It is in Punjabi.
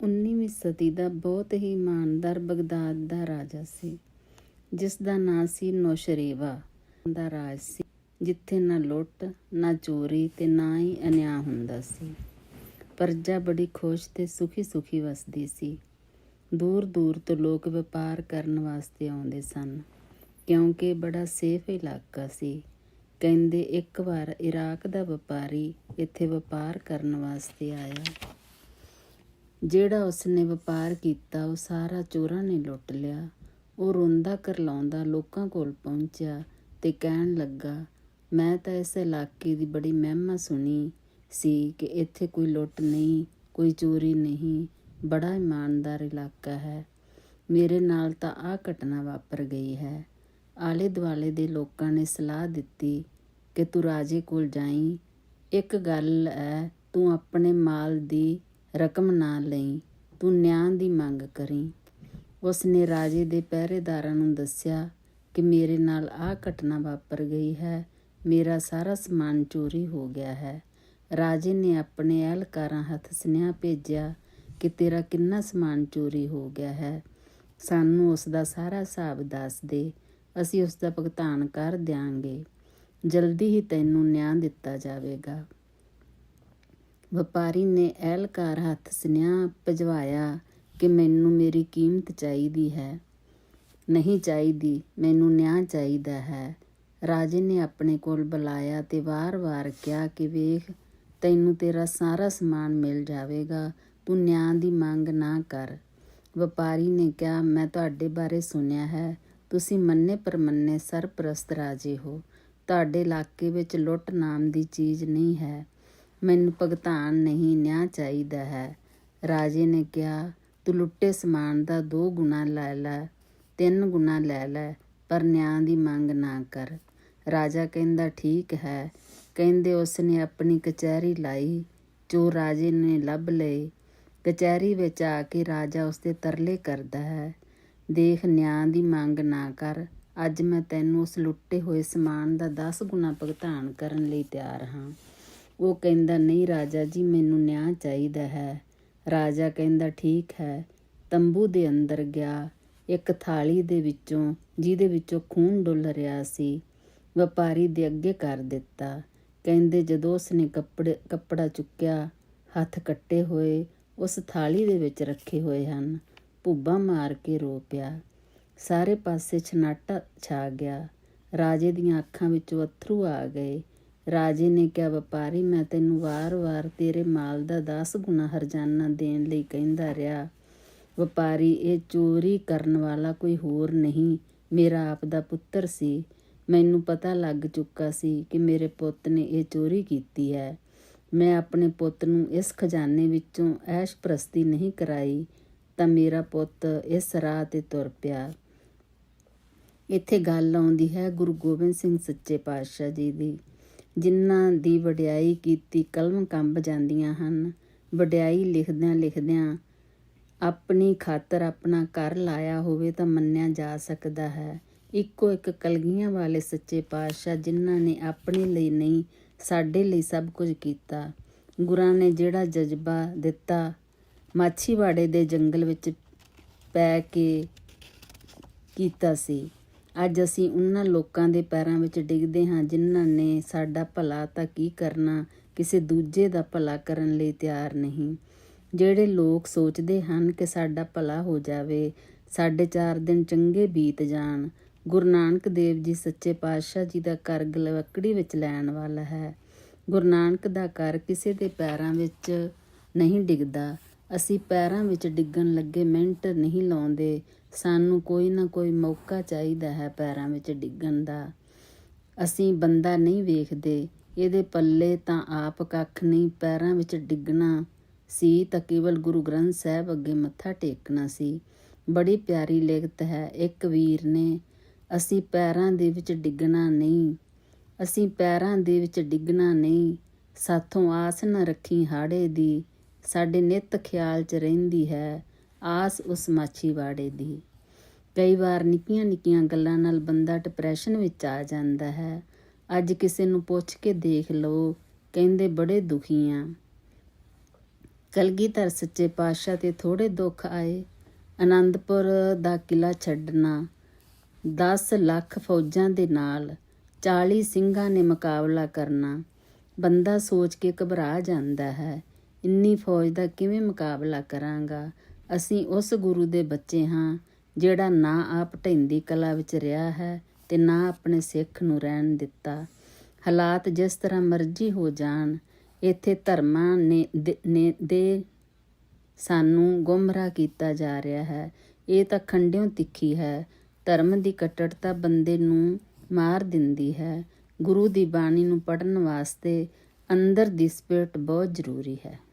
19ਵੀਂ ਸਦੀ ਦਾ ਬਹੁਤ ਹੀ ਇਮਾਨਦਾਰ ਬਗਦਾਦ ਦਾ ਰਾਜਾ ਸੀ, ਜਿਸ ਦਾ ਨਾਂ ਸੀ ਨੌਸ਼ਰੇਵਾ। ਦਾ ਰਾਜ ਸੀ, ਜਿੱਥੇ ਨਾ ਲੁੱਟ, ਨਾ ਚੋਰੀ ਤੇ ਨਾ ਹੀ ਅਨਿਆ ਹੁੰਦਾ ਸੀ। ਪਰਜਾ ਬੜੀ ਖੁਸ਼ ਤੇ ਸੁਖੀ ਸੁਖੀ ਵਸਦੀ ਸੀ। ਦੂਰ ਦੂਰ ਤੋਂ ਲੋਕ ਵਪਾਰ ਕਰਨ ਵਾਸਤੇ ਆਉਂਦੇ ਸਨ, ਕਿਉਂਕਿ ਬੜਾ ਸੇਫ ਇਲਾਕਾ ਸੀ। ਕਹਿੰਦੇ ਇੱਕ ਵਾਰ ਇਰਾਕ ਦਾ ਵਪਾਰੀ ਇੱਥੇ ਵਪਾਰ ਕਰਨ ਵਾਸਤੇ ਆਇਆ। ਜਿਹੜਾ ਉਸਨੇ ਵਪਾਰ ਕੀਤਾ, ਉਹ ਸਾਰਾ ਚੋਰਾਂ ਨੇ ਲੁੱਟ ਲਿਆ। ਉਹ ਰੋਂਦਾ ਕਰਲਾਉਂਦਾ ਲੋਕਾਂ ਕੋਲ ਪਹੁੰਚਿਆ ਤੇ ਕਹਿਣ ਲੱਗਾ, ਮੈਂ ਤਾਂ ਇਸ ਇਲਾਕੇ ਦੀ ਬੜੀ ਮਹਿਮਾ ਸੁਣੀ ਸੀ ਕਿ ਇੱਥੇ ਕੋਈ ਲੁੱਟ ਨਹੀਂ, ਕੋਈ ਚੋਰੀ ਨਹੀਂ। ਬੜਾ ਇਮਾਨਦਾਰ ਇਲਾਕਾ ਹੈ। ਮੇਰੇ ਨਾਲ ਤਾਂ ਆਹ ਘਟਨਾ ਵਾਪਰ ਗਈ ਹੈ। ਆਲੇ ਦੁਆਲੇ ਦੇ ਲੋਕਾਂ ਨੇ ਸਲਾਹ ਦਿੱਤੀ ਕਿ ਤੂੰ ਰਾਜੇ ਕੋਲ ਜਾਈਂ। ਇੱਕ ਗੱਲ ਹੈ, ਤੂੰ ਆਪਣੇ ਮਾਲ ਦੀ ਰਕਮ ਨਾ ਲਈ, ਤੂੰ ਨਿਆਂ ਦੀ ਮੰਗ ਕਰੀ। ਉਸ ਨੇ ਰਾਜੇ ਦੇ ਪਹਿਰੇਦਾਰਾਂ ਨੂੰ ਦੱਸਿਆ ਕਿ ਮੇਰੇ ਨਾਲ ਆਹ ਘਟਨਾ ਵਾਪਰ ਗਈ ਹੈ, ਮੇਰਾ ਸਾਰਾ ਸਮਾਨ ਚੋਰੀ ਹੋ ਗਿਆ ਹੈ। ਰਾਜੇ ਨੇ ਆਪਣੇ ਅਹਿਲਕਾਰਾਂ ਹੱਥ ਸੁਨੇਹਾ ਭੇਜਿਆ ਕਿ ਤੇਰਾ ਕਿੰਨਾ ਸਮਾਨ ਚੋਰੀ ਹੋ ਗਿਆ ਹੈ। ਸਾਨੂੰ ਉਸ ਦਾ ਸਾਰਾ ਹਿਸਾਬ ਦੱਸ ਦੇ, ਅਸੀਂ ਉਸ ਦਾ ਭੁਗਤਾਨ ਕਰ ਦਿਆਂਗੇ। ਜਲਦੀ ਹੀ ਤੈਨੂੰ ਨਿਆਂ ਦਿੱਤਾ ਜਾਵੇਗਾ। ਵਪਾਰੀ ਨੇ ਅਹਿਲਕਾਰ ਹੱਥ ਸੁਨੇਹਾ ਭਜਵਾਇਆ ਕਿ ਮੈਨੂੰ ਮੇਰੀ ਕੀਮਤ ਚਾਹੀਦੀ ਹੈ। ਨਹੀਂ ਚਾਹੀਦੀ, ਮੈਨੂੰ ਨਿਆਂ ਚਾਹੀਦਾ ਹੈ। ਰਾਜੇ ਨੇ ਆਪਣੇ ਕੋਲ ਬੁਲਾਇਆ ਤੇ ਵਾਰ-ਵਾਰ ਕਿਹਾ ਕਿ ਵੇਖ, ਤੈਨੂੰ ਤੇਰਾ ਸਾਰਾ ਸਮਾਨ ਮਿਲ ਜਾਵੇਗਾ, ਤੂੰ ਨਿਆਂ ਦੀ ਮੰਗ ਨਾ ਕਰ। ਵਪਾਰੀ ਨੇ ਕਿਹਾ, ਮੈਂ ਤੁਹਾਡੇ ਬਾਰੇ ਸੁਣਿਆ ਹੈ, ਤੁਸੀਂ ਮੰਨੇ ਪਰਮੰਨੇ ਸਰਪ੍ਰਸਤ ਰਾਜੇ ਹੋ। ਤੁਹਾਡੇ ਇਲਾਕੇ ਵਿੱਚ ਲੁੱਟ ਨਾਮ ਦੀ ਚੀਜ਼ ਨਹੀਂ ਹੈ। ਮੈਨੂੰ ਭੁਗਤਾਨ ਨਹੀਂ ਨਿਆਂ ਚਾਹੀਦਾ ਹੈ। ਰਾਜੇ ਨੇ ਕਿਹਾ, ਤੂੰ ਲੁੱਟੇ ਸਮਾਨ ਦਾ ਦੋ ਗੁਣਾ ਲੈ ਲੈ, ਤਿੰਨ ਗੁਣਾ ਲੈ ਲੈ, ਪਰ ਨਿਆਂ ਦੀ ਮੰਗ ਨਾ ਕਰ। ਰਾਜਾ ਕਹਿੰਦਾ, ਠੀਕ ਹੈ। ਕਹਿੰਦੇ ਉਸਨੇ ਆਪਣੀ ਕਚਹਿਰੀ ਲਾਈ, ਜੋ ਰਾਜੇ ਨੇ ਲੱਭ ਲਏ ਕਚਹਿਰੀ ਵਿੱਚ ਆ ਕੇ ਰਾਜਾ ਉਸਦੇ ਤਰਲੇ ਕਰਦਾ ਹੈ। ਦੇਖ, ਨਿਆਂ ਦੀ ਮੰਗ ਨਾ ਕਰ। ਅੱਜ ਮੈਂ ਤੈਨੂੰ ਉਸ ਲੁੱਟੇ ਹੋਏ ਸਮਾਨ ਦਾ 10 ਗੁਣਾ ਭੁਗਤਾਨ ਕਰਨ ਲਈ ਤਿਆਰ ਹਾਂ। ਉਹ ਕਹਿੰਦਾ, ਨਹੀਂ ਰਾਜਾ ਜੀ, ਮੈਨੂੰ ਨਿਆਂ ਚਾਹੀਦਾ ਹੈ। ਰਾਜਾ ਕਹਿੰਦਾ, ਠੀਕ ਹੈ। ਤੰਬੂ ਦੇ ਅੰਦਰ ਗਿਆ। ਇੱਕ ਥਾਲੀ ਦੇ ਵਿੱਚੋਂ, ਜਿਹਦੇ ਵਿੱਚੋਂ ਖੂਨ ਡੁੱਲ ਰਿਹਾ ਸੀ, ਵਪਾਰੀ ਦੇ ਅੱਗੇ ਕਰ ਦਿੱਤਾ। ਕਹਿੰਦੇ, ਜਦੋਂ ਉਸਨੇ ਕੱਪੜੇ, ਕੱਪੜਾ ਚੁੱਕਿਆ, ਹੱਥ ਕੱਟੇ ਹੋਏ, ਉਸ ਥਾਲੀ ਦੇ ਵਿੱਚ ਰੱਖੇ ਹੋਏ ਹਨ। ਭੁੱਬਾ ਮਾਰ ਕੇ ਰੋ ਪਿਆ। ਸਾਰੇ ਪਾਸੇ ਛਨਾਟਾ ਛਾ ਗਿਆ। ਰਾਜੇ ਦੀਆਂ ਅੱਖਾਂ ਵਿੱਚੋਂ ਅਥਰੂ ਆ ਗਏ। ਰਾਜੇ ਨੇ ਕਿਹਾ, ਵਪਾਰੀ, ਮੈਂ ਤੈਨੂੰ ਵਾਰ-ਵਾਰ ਤੇਰੇ ਮਾਲ ਦਾ 10 ਗੁਣਾ ਹਰਜਾਨਾ ਦੇਣ ਲਈ ਕਹਿੰਦਾ ਰਿਹਾ। ਵਪਾਰੀ, ਇਹ ਚੋਰੀ ਕਰਨ ਵਾਲਾ ਕੋਈ ਹੋਰ ਨਹੀਂ। ਮੇਰਾ ਆਪ ਦਾ ਪੁੱਤਰ ਸੀ। ਮੈਨੂੰ ਪਤਾ ਲੱਗ ਚੁੱਕਾ ਸੀ ਕਿ ਮੇਰੇ ਪੁੱਤ ਨੇ ਇਹ ਚੋਰੀ ਕੀਤੀ ਹੈ। ਮੈਂ ਆਪਣੇ ਪੁੱਤ ਨੂੰ ਇਸ ਖਜ਼ਾਨੇ ਵਿੱਚੋਂ ਐਸ਼ ਪ੍ਰਸਤੀ ਨਹੀਂ ਕਰਾਈ, ਤਾਂ ਮੇਰਾ ਪੁੱਤ ਇਸ ਰਾਹ ਤੇ ਤੁਰ ਪਿਆ। ਇੱਥੇ ਗੱਲ ਆਉਂਦੀ ਹੈ ਗੁਰੂ ਗੋਬਿੰਦ ਸਿੰਘ ਸੱਚੇ ਪਾਤਸ਼ਾਹ ਜੀ ਦੀ। ਜਿਨ੍ਹਾਂ ਦੀ ਵਡਿਆਈ ਕੀਤੀ ਕਲਮ ਕੰਬ ਜਾਂਦੀਆਂ ਹਨ, ਵਡਿਆਈ ਲਿਖਦਿਆਂ ਲਿਖਦਿਆਂ ਆਪਣੀ ਖਾਤਰ ਆਪਣਾ ਘਰ ਲਾਇਆ ਹੋਵੇ ਤਾਂ ਮੰਨਿਆ ਜਾ ਸਕਦਾ ਹੈ। ਇੱਕੋ ਇੱਕ ਕਲਗੀਆਂ ਵਾਲੇ ਸੱਚੇ ਪਾਤਸ਼ਾਹ ਜਿਨ੍ਹਾਂ ਨੇ ਆਪਣੇ ਲਈ ਨਹੀਂ, ਸਾਡੇ ਲਈ ਸਭ ਕੁਝ ਕੀਤਾ। ਗੁਰਾਂ ਨੇ ਜਿਹੜਾ ਜਜ਼ਬਾ ਦਿੱਤਾ, ਮਾਛੀਵਾੜੇ ਦੇ ਜੰਗਲ ਵਿੱਚ ਪੈ ਕੇ ਕੀਤਾ ਸੀ। ਅੱਜ ਅਸੀਂ ਉਹਨਾਂ ਲੋਕਾਂ ਦੇ ਪੈਰਾਂ ਵਿੱਚ ਡਿੱਗਦੇ ਹਾਂ ਜਿਨ੍ਹਾਂ ਨੇ ਸਾਡਾ ਭਲਾ ਤਾਂ ਕੀ ਕਰਨਾ, ਕਿਸੇ ਦੂਜੇ ਦਾ ਭਲਾ ਕਰਨ ਲਈ ਤਿਆਰ ਨਹੀਂ। ਜਿਹੜੇ ਲੋਕ ਸੋਚਦੇ ਹਨ ਕਿ ਸਾਡਾ ਭਲਾ ਹੋ ਜਾਵੇ ਸਾਡੇ ਚਾਰ ਦਿਨ ਚੰਗੇ ਬੀਤ ਜਾਣ, ਗੁਰੂ ਨਾਨਕ ਦੇਵ ਜੀ ਸੱਚੇ ਪਾਤਸ਼ਾਹ ਜੀ ਦਾ ਕਰ ਗਲਵਕੜੀ ਵਿੱਚ ਲੈਣ ਵਾਲਾ ਹੈ, ਗੁਰੂ ਨਾਨਕ ਦਾ ਕਰ ਕਿਸੇ ਦੇ ਪੈਰਾਂ ਵਿੱਚ ਨਹੀਂ ਡਿੱਗਦਾ ਅਸੀਂ ਪੈਰਾਂ ਵਿੱਚ ਡਿੱਗਣ ਲੱਗੇ ਮਿੰਟ ਨਹੀਂ ਲਾਉਂਦੇ। ਸਾਨੂੰ ਕੋਈ ਨਾ ਕੋਈ ਮੌਕਾ ਚਾਹੀਦਾ ਹੈ ਪੈਰਾਂ ਵਿੱਚ ਡਿੱਗਣ ਦਾ। ਅਸੀਂ ਬੰਦਾ ਨਹੀਂ ਵੇਖਦੇ। ਇਹਦੇ ਪੱਲੇ ਤਾਂ ਆਪ ਕੱਖ ਨਹੀਂ, ਪੈਰਾਂ ਵਿੱਚ ਡਿੱਗਣਾ ਸੀ ਤਾਂ ਕੇਵਲ ਗੁਰੂ ਗ੍ਰੰਥ ਸਾਹਿਬ ਅੱਗੇ ਮੱਥਾ ਟੇਕਣਾ ਸੀ। ਬੜੀ ਪਿਆਰੀ ਲਿਖਤ ਹੈ, ਇੱਕ ਵੀਰ ਨੇ, ਅਸੀਂ ਪੈਰਾਂ ਦੇ ਵਿੱਚ ਡਿੱਗਣਾ ਨਹੀਂ। ਅਸੀਂ ਪੈਰਾਂ ਦੇ ਵਿੱਚ ਡਿੱਗਣਾ ਨਹੀਂ। ਸਾਥੋਂ ਆਸ ਨਾ ਰੱਖੀ ਹਾੜੇ ਦੀ। ਸਾਡੇ ਨਿਤ ਖਿਆਲ 'ਚ ਰਹਿੰਦੀ ਹੈ, ਆਸ ਉਸ ਮਾਛੀਵਾੜੇ ਦੀ। ਕਈ ਵਾਰ ਨਿੱਕੀਆਂ ਨਿੱਕੀਆਂ ਗੱਲਾਂ ਨਾਲ ਬੰਦਾ ਡਿਪਰੈਸ਼ਨ ਵਿੱਚ ਆ ਜਾਂਦਾ ਹੈ। ਅੱਜ ਕਿਸੇ ਨੂੰ ਪੁੱਛ ਕੇ ਦੇਖ ਲਓ, ਕਹਿੰਦੇ ਬੜੇ ਦੁਖੀ ਆ। ਕਲਗੀਧਰ ਸੱਚੇ ਪਾਤਸ਼ਾਹ ਤੇ ਥੋੜੇ ਦੁੱਖ ਆਏ। ਆਨੰਦਪੁਰ ਦਾ ਕਿਲਾ ਛੱਡਣਾ 10 ਲੱਖ ਫੌਜਾਂ ਦੇ ਨਾਲ 40 ਸਿੰਘਾਂ ਨੇ ਮੁਕਾਬਲਾ ਕਰਨਾ। ਬੰਦਾ ਸੋਚ ਕੇ ਘਬਰਾ ਜਾਂਦਾ ਹੈ। ਇੰਨੀ ਫੌਜ ਦਾ ਕਿਵੇਂ ਮੁਕਾਬਲਾ ਕਰਾਂਗਾ? ਅਸੀਂ ਉਸ ਗੁਰੂ ਦੇ ਬੱਚੇ ਹਾਂ, ਜਿਹੜਾ ਨਾ ਆਪ ਢੈਂਦੀ ਕਲਾ ਵਿੱਚ ਰਿਹਾ ਹੈ ਤੇ ਨਾ ਆਪਣੇ ਸਿੱਖ ਨੂੰ ਰਹਿਣ ਦਿੱਤਾ। ਹਾਲਾਤ ਜਿਸ ਤਰ੍ਹਾਂ ਮਰਜ਼ੀ ਹੋ ਜਾਣ, ਇੱਥੇ ਧਰਮਾਂ ਨੇ ਦੇ- ਸਾਨੂੰ ਗੁੰਮਰਾਹ ਕੀਤਾ ਜਾ ਰਿਹਾ ਹੈ। ਇਹ ਤਾਂ ਖੰਡਿਓਂ ਤਿੱਖੀ ਹੈ। ਧਰਮ ਦੀ ਕੱਟੜਤਾ ਬੰਦੇ ਨੂੰ ਮਾਰ ਦਿੰਦੀ ਹੈ। ਗੁਰੂ ਦੀ ਬਾਣੀ ਨੂੰ ਪੜਨ ਵਾਸਤੇ ਅੰਦਰ ਦੀ ਸਪਿਰਟ ਬਹੁਤ ਜ਼ਰੂਰੀ ਹੈ।